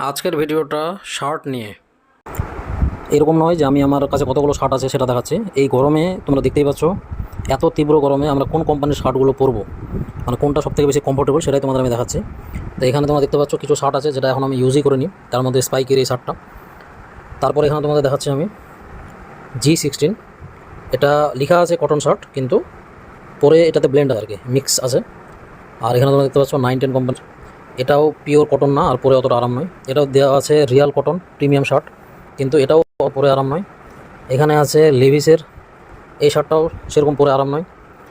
আজকের ভিডিওটা শার্ট নিয়ে। এরকম নয় যে আমি আমার কাছে কতগুলো শার্ট আছে সেটা দেখাচ্ছি। এই গরমে তোমরা দেখতেই পাচ্ছ, এত তীব্র গরমে আমরা কোন কোম্পানির শার্টগুলো পরবো? মানে কোনটা সবথেকে বেশি কমফোর্টেবল সেটাই তোমাদের আমি দেখাচ্ছি। তো এখানে তোমরা দেখতে পাচ্ছ কিছু শার্ট আছে যেটা এখন আমি ইউজই করিনি, তার মধ্যে স্পাইকের এই শার্টটা। তারপরে এখানে তোমাদের দেখাচ্ছি আমি জি সিক্সটিন এটা লেখা আছে কটন শার্ট কিন্তু পরে এটাতে ব্লেন্ড আর কি মিক্স আছে। আর এখানে তোমরা দেখতে পাচ্ছ নাইন টেন কোম্পানি এটাও পিওর কটন না, আর পরে অতটা আরাম নয়। এটাও দেওয়া আছে রিয়াল কটন প্রিমিয়াম শার্ট কিন্তু এটাও পরে আরাম নয়। এখানে আছে লেভিসের এই শার্টটাও সেরকম পরে আরাম নয়।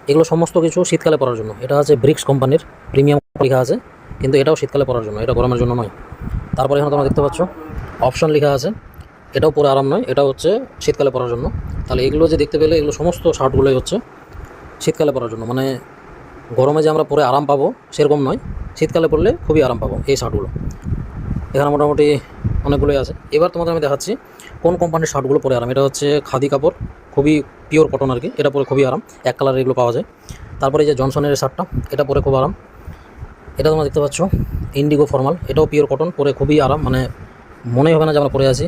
এগুলো সমস্ত কিছু শীতকালে পরার জন্য। এটা আছে ব্রিক্স কোম্পানির প্রিমিয়াম লেখা আছে, কিন্তু এটাও শীতকালে পরার জন্য, এটা গরমের জন্য নয়। তারপরে এখানে তোমরা দেখতে পাচ্ছ অপশন লেখা আছে, এটাও পরে আরাম নয়, এটা হচ্ছে শীতকালে পরার জন্য। তাহলে এগুলো যে দেখতে পেলে, এগুলো সমস্ত শার্টগুলোই হচ্ছে শীতকালে পরার জন্য। মানে গরমে যে আমরা পরে আরাম পাবো, সেরকম নয়। শীতকালে পরলে খুবই আরাম পাবো এই শার্টগুলো। এখানে মোটামুটি অনেকগুলোই আছে। এবার তোমাদের আমি দেখাচ্ছি কোন কোম্পানির শার্টগুলো পরে আরাম। এটা হচ্ছে খাদি কাপড়, খুবই পিওর কটন আর কি। এটা পরে খুবই আরাম। এক কালার এগুলো পাওয়া যায়। তারপরে যে জনসনের শার্টটা, এটা পরে খুব আরাম। এটা তোমরা দেখতে পাচ্ছ ইন্ডিগো ফর্মাল এটাও পিওর কটন পরে খুবই আরাম। মানে মনে হবে না যে আমরা পরে আছি।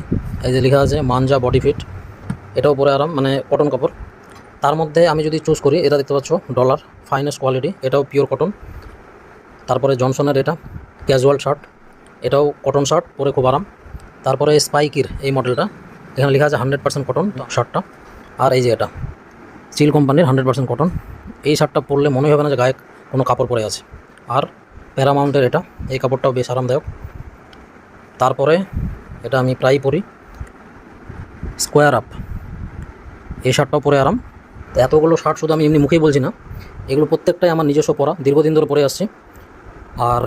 এই যে লেখা আছে মানজা বডি ফিট এটাও পরে আরাম। মানে কটন কাপড়। তার মধ্যে আমি যদি চুজ করি, এটা দেখতে পাচ্ছ ডলার ফাইনেস্ট কোয়ালিটি এটাও পিওর কটন তারপরে জনসনের এটা ক্যাজুয়াল শার্ট এটাও কটন শার্ট পরে খুব আরাম। তারপরে স্পাইকির এই মডেলটা এখানে লেখা আছে হান্ড্রেড পার্সেন্ট কটন শার্টটা আর এই যে এটা স্টিল কোম্পানির হান্ড্রেড পার্সেন্ট কটন এই শার্টটা পরলে মনে হবে না যে গায়ে কোনো কাপড় পরে আছে। আর প্যারামাউন্টের এটা, এই কাপড়টাও বেশ আরামদায়ক। তারপরে এটা আমি প্রায় পরি স্কোয়ার আপ এই শার্টটাও পরে আরাম। এতগুলো শার্ট শুধু আমি এমনি মুখেই বলছি না, এগুলো প্রত্যেকটাই আমার নিজস্ব পরা, দীর্ঘদিন ধরে পরে আসছি। আর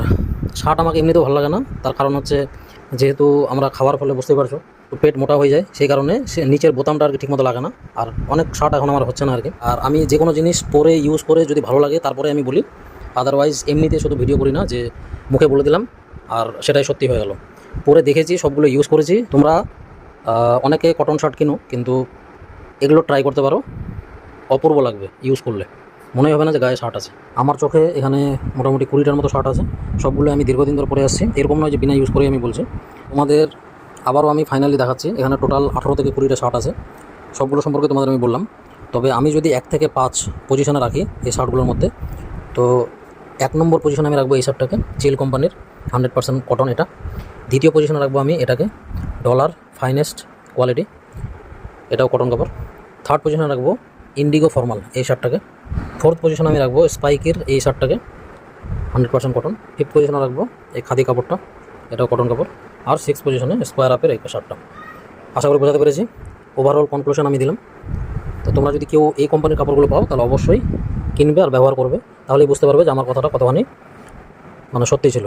শার্ট আমাকে এমনিতেও ভালো লাগে না। তার কারণ হচ্ছে যেহেতু আমরা খাওয়ার ফলে বুঝতে পারছ পেট মোটা হয়ে যায়, সেই কারণে সে নিচের বোতামটা আর কি ঠিকমতো লাগে না। আর অনেক শার্ট এখন আমার হচ্ছে না আর কি। আর আমি যে কোনো জিনিস পরে ইউজ করে যদি ভালো লাগে, তারপরে আমি বলি। আদারওয়াইজ এমনিতে শুধু ভিডিও করি না, যে মুখে বলে দিলাম, আর সেটাই সত্যি হয়ে গেল। পরে দেখেছি, সবগুলো ইউজ করেছি। তোমরা অনেকে কটন শার্ট কিনো, কিন্তু এগুলো ট্রাই করতে পারো। অপূর্ব লাগবে ইউজ করলে। মনে হবে না যে গায়ে শার্ট আছে। আমার চোখে এখানে মোটামুটি কুড়িটার মতো শার্ট আছে। সবগুলো আমি দীর্ঘদিন ধরে পরে আসছি। এরকম নয় যে বিনা ইউজ করেই আমি বলছি। তোমাদের আবারও আমি ফাইনালি দেখাচ্ছি। এখানে টোটাল আঠারো থেকে কুড়িটা শার্ট আছে। সবগুলো সম্পর্কে তোমাদের আমি বললাম। তবে আমি যদি এক থেকে পাঁচ পজিশনে রাখি এই শার্টগুলোর মধ্যে, তো এক নম্বর পজিশনে আমি রাখব এই শার্টটাকে চিল কোম্পানির হান্ড্রেড পার্সেন্ট কটন এটা। দ্বিতীয় পজিশনে রাখব আমি এটাকে ডলার ফাইনেস্ট কোয়ালিটি এটাও কটন কাপড় থার্ড পজিশনে রাখব ইন্ডিগো ফর্মাল এই শার্টটাকে। ফোর্থ পজিশনে আমি রাখব স্পাইকের এই শার্টটাকে হান্ড্রেড পার্সেন্ট কটন ফিফথ পজিশনে রাখব এই খাদি কাপড়টা, এটাও কটন কাপড়। আর সিক্স পজিশনে স্কোয়ার আপের এই শার্টটা আশা করি বোঝাতে পেরেছি। ওভারঅল কনক্লুশন আমি দিলাম। তো তোমরা যদি কেউ এই কোম্পানির কাপড়গুলো পাও, তাহলে অবশ্যই কিনবে আর ব্যবহার করবে। তাহলেই বুঝতে পারবে যে আমার কথাটা কতখানি মানে সত্যি ছিল।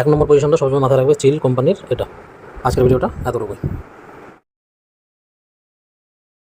এক নম্বর পজিশনটা সবসময় মাথায় রাখবে চিল কোম্পানির এটা। আজকের ভিডিওটা এতটুকুই।